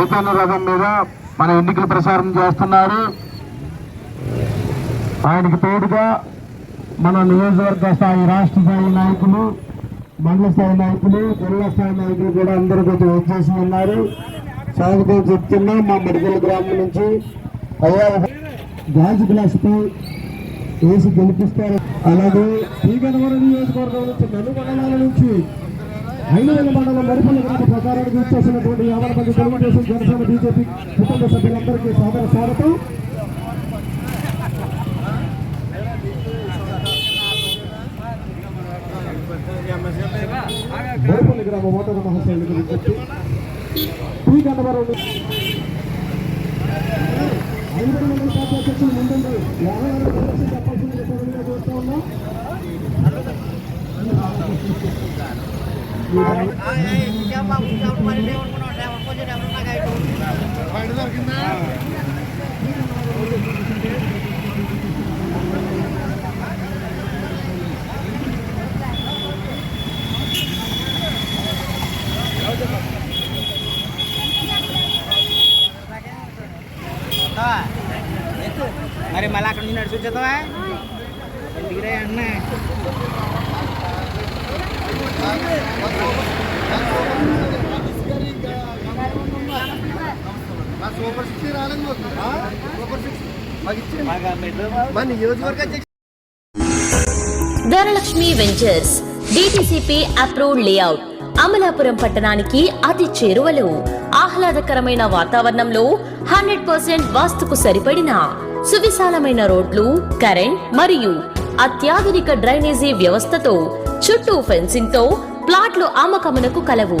ఎత్తైన రథం మీద మన ఎన్నికల ప్రచారం చేస్తున్నారు. ఆయనకి తోడుగా మన నియోజకవర్గ స్థాయి రాష్ట్ర స్థాయి నాయకులు మండల స్థాయి నాయకులు జిల్లా స్థాయి నాయకులు కూడా అందరూ కొంచెం వచ్చేసి ఉన్నారు. స్వాగతం చెప్తున్నా మా మెడికల్ గ్రామం నుంచి అయ్యా గాజు గ్లాసుపై వేసి గెలిపిస్తారు. అలాగే శ్రీగణవరం నియోజకవర్గం నుంచి నన్ను మండలాల నుంచి ఐనవేల మండలం మరిపల్లి గ్రామ ప్రచారానికి ఇచ్చేసినటువంటి యాభై మంది తెలుగుదేశం జనసేన బీజేపీ కుటుంబ సభ్యులందరికీ సాదర స్వాగతం. మరిపల్లి గ్రామ ఓటర్ మహాశైలికి విజ్ఞప్తి. గన్నవరం ఐదు మంది పార్టీ ముందుండి. యాభై చెప్పాల్సింది ఉన్నాం. మరి మళ్ళీ అక్కడ నుంచి నడిచి వచ్చేద్దామా ఎందుకురా అన్న మా నియోజకవర్గ Dhanalakshmi ventures DTCP approved layout Amalapuram పట్టణానికి అతి చేరువలో. ఆహ్లాదకరమైన వాతావరణంలో హండ్రెడ్ పర్సెంట్ వాస్తుకు సరిపడిన సువిశాలమైన రోడ్లు కరెంట్ మరియు అత్యాధునిక డ్రైనేజీ వ్యవస్థతో చుట్టూ ఫెన్సింగ్తో ప్లాట్లు అమ్మకమునకు కలవు.